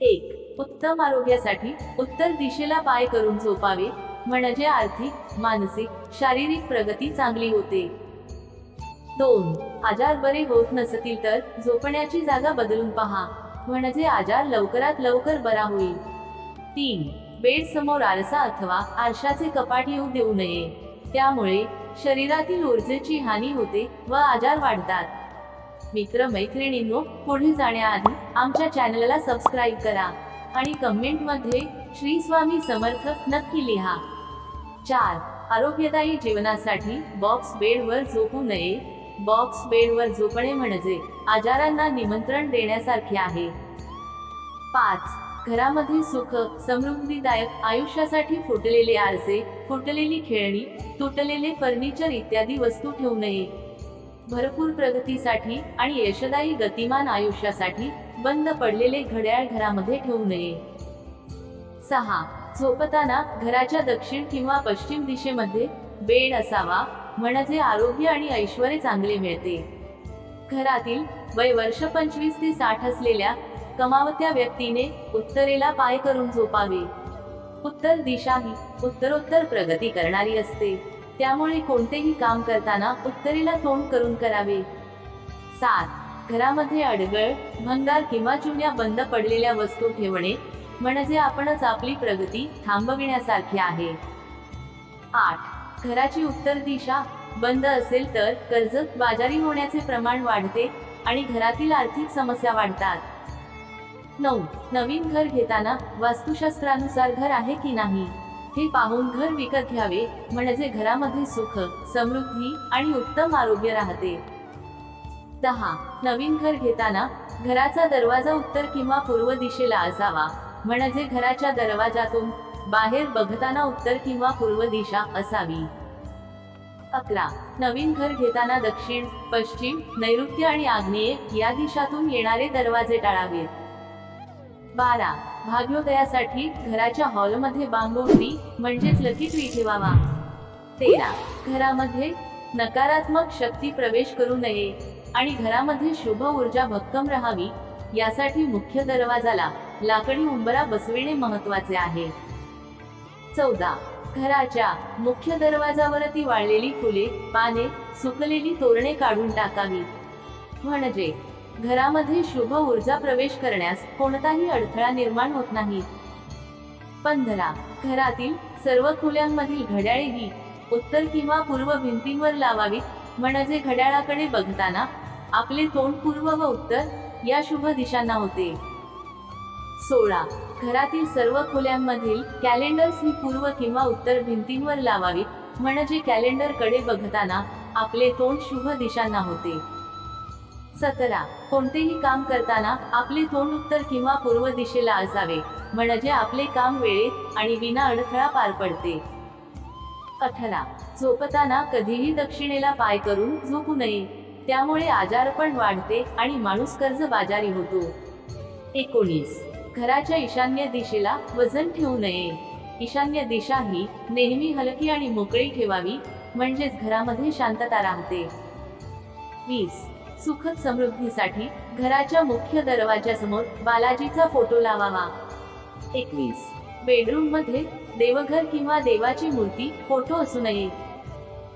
एक उत्तम आरोग्यासाठी उत्तर दिशेला पाय करून झोपावे म्हणजे आर्थिक मानसिक शारीरिक प्रगती चांगली होते. दोन आजार बरे होत नसतील तर झोपण्याची जागा बदलून पहा म्हणजे आजार लवकरात लवकर बरा होईल. तीन बेड समोर आरसा अथवा आरशाचे कपाट येऊ देऊ नये त्यामुळे शरीरातील ऊर्जेची हानी होते व आजार वाढतात. मित्र मैत्रिणींनो पुढे जाण्याआधी आमच्या चॅनलला सबस्क्राईब करा आणि कमेंटमध्ये श्री स्वामी समर्थ नक्की लिहा. चार आरोग्यदायी जीवनासाठी बॉक्स बेडवर झोपू नये. बॉक्स बेडवर झोपणे म्हणजे आजारांना निमंत्रण देण्यासारखे आहे. पाच घरामध्ये सुख समृद्धीदायक आयुष्यासाठी फुटलेले आरसे फुटलेली खेळणी तुटलेले फर्निचर इत्यादी वस्तू ठेवू नये. भरपूर प्रगतीसाठी आणि यशदायी गतिमान आयुष्यासाठी बंद पडलेले घड्याळ घरामध्ये ठेवू नये. सहा. झोपताना घराच्या दक्षिण किंवा पश्चिम दिशेमध्ये बेड असावा म्हणजे आरोग्य आणि ऐश्वर चांगले मिळते. घरातील वय वर्ष पंचवीस ते साठ असलेल्या कमावत्या व्यक्तीने उत्तरेला पाय करून झोपावे. उत्तर दिशा ही उत्तरोत्तर प्रगती करणारी असते. त्यामुळे कोणतेही काम करताना उत्तरेला तोंड करून करावे. सात. घरामध्ये अडगळ भंगार किंवा जुन्या बंद पडलेल्या वस्तू ठेवणे म्हणजे आपणच आपली प्रगती थांबविण्यासारखी आहे. आठ. घराची उत्तर दिशा बंद असेल तर कर्ज बाजारी होण्याचे प्रमाण वाढते आणि घरातील आर्थिक समस्या वाढतात. नऊ. नवीन घर घेताना वास्तुशास्त्रानुसार घर आहे की नाही? हे पाहून घर विकत घ्यावे म्हणजे घरामध्ये सुख समृद्धी आणि उत्तम आरोग्य राहते. दहा. नवीन घर घेताना घराचा दरवाजा उत्तर किंवा पूर्व दिशेला असावा म्हणजे घराच्या दरवाजातून बाहेर बघताना उत्तर किंवा पूर्व दिशा असावी. अकरा. नवीन घर घेताना दक्षिण पश्चिम नैऋत्य आणि आग्नेय या दिशातून येणारे दरवाजे टाळावेत. बारा भाग्योदयासाठी घराच्या हॉलमध्ये बांगोटी म्हणजेच लकी ट्री ठेवावा. तेरा घरामध्ये नकारात्मक शक्ती प्रवेश करू नये आणि घरामध्ये शुभ ऊर्जा भक्कम राहावी यासाठी मुख्य दरवाजाला लाकडी उंबरा बसविणे महत्त्वाचे आहे. चौदा. घराच्या मुख्य दरवाजावरती वाळलेली फुले पाने सुकलेली तोरणे काढून टाकावी. म्हणजे घरामध्ये शुभ ऊर्जा प्रवेश करण्यास कोणताही अडथळा निर्माण होत नाही. पंधरा घरातील सर्व खोल्यांमधील घड्याळे ही उत्तर किंवा पूर्व भिंतींवर लावावीत म्हणजे घड्याळाकडे बघताना आपले तोंड पूर्व व उत्तर या शुभ दिशांना होते. सोळा घरातील सर्व खोल्यांमधील कॅलेंडर्स ही पूर्व किंवा उत्तर भिंतींवर लावावीत म्हणजे कॅलेंडरकडे बघताना आपले तोंड शुभ दिशांना होते. सतरा. कोणतेही काम करताना आपले तोंड उत्तर किंवा पूर्व दिशेला असावे. म्हणजे आपले काम वेळेत आणि विना अडथळा पार पडते. अठरा. झोपताना कधीही दक्षिणेला पाय करून झोपू नये. त्यामुळे आजारपण वाढते आणि माणूस कर्ज बाजारी होतो. एकोणीस. घराच्या ईशान्य दिशेला वजन ठेवू नये. ईशान्य दिशा ही नेहमी हलकी आणि मोकळी ठेवावी म्हणजेच घरामध्ये शांतता राहते. वीस. सुखद समृद्धीसाठी घराच्या मुख्य दरवाजासमोर बालाजीचा फोटो लावावा. एकवीस. बेडरूममध्ये देवघर किंवा देवाची मूर्ती फोटो असू नये.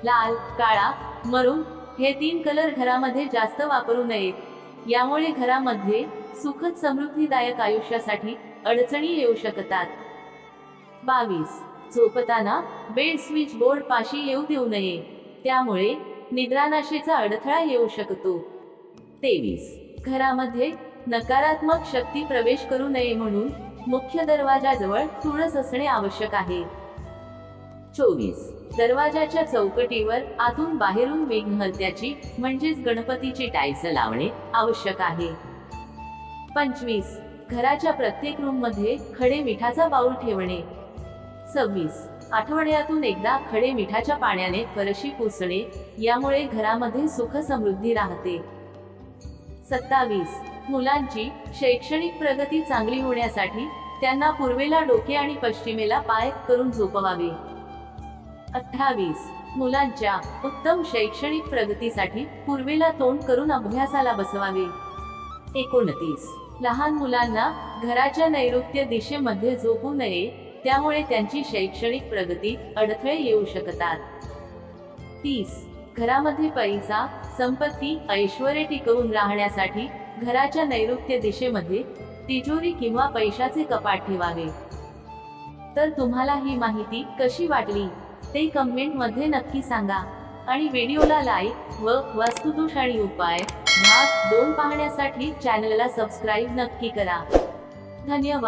लाल काळा मरून हे तीन कलर घरामध्ये जास्त वापरू नयेत यामुळे घरामध्ये सुखद समृद्धीदायक आयुष्यासाठी अडचणी येऊ शकतात. बावीस. झोपताना बेड स्विच बोर्ड पाशी येऊ देऊ नये. त्यामुळे निद्रानाशेचा अडथळा येऊ शकतो. तेवीस. घरामध्ये नकारात्मक शक्ती प्रवेश करू नये म्हणून मुख्य दरवाजाजवळ तुळस असणे आवश्यक आहे. चोवीस. दरवाजाच्या चौकटीवर आतून बाहेरून विघ्नहत्याची म्हणजेच गणपतीची टाईल्स लावणे आवश्यक आहे. पंचवीस. घराच्या प्रत्येक रूममध्ये खडे मिठाचा बाऊल ठेवणे. सव्वीस. आठवड्यातून एकदा खडे मिठाच्या पाण्याने फरशी पुसणे यामुळे घरामध्ये सुख समृद्धी राहते. सत्तावीस. मुलांची शैक्षणिक प्रगती चांगली होण्यासाठी त्यांना पूर्वेला डोके आणि पश्चिमेला पाय करून झोपवावे. अठ्ठावीस. मुलांच्या उत्तम शैक्षणिक प्रगतीसाठी पूर्वेला तोंड करून अभ्यासाला बसवावे. एकोणतीस. लहान मुलांना घराच्या नैऋत्य दिशेमध्ये झोपू नये त्यामुळे त्यांची शैक्षणिक प्रगती अडथळे येऊ शकतात. तीस. घरामध्ये पैसा संपत्ती ऐश्वर्य टिकवून राहण्यासाठी घराच्या नैऋत्य दिशेमध्ये तिजोरी किंवा पैशाचे कपाट ठेवावे. तर तुम्हाला ही माहिती कशी वाटली? ते कमेंटमध्ये नक्की सांगा. आणि व्हिडिओला लाईक व वास्तुदोष आणि उपाय भाग दोन पाहण्यासाठी चॅनलला सबस्क्राईब नक्की करा. धन्यवाद.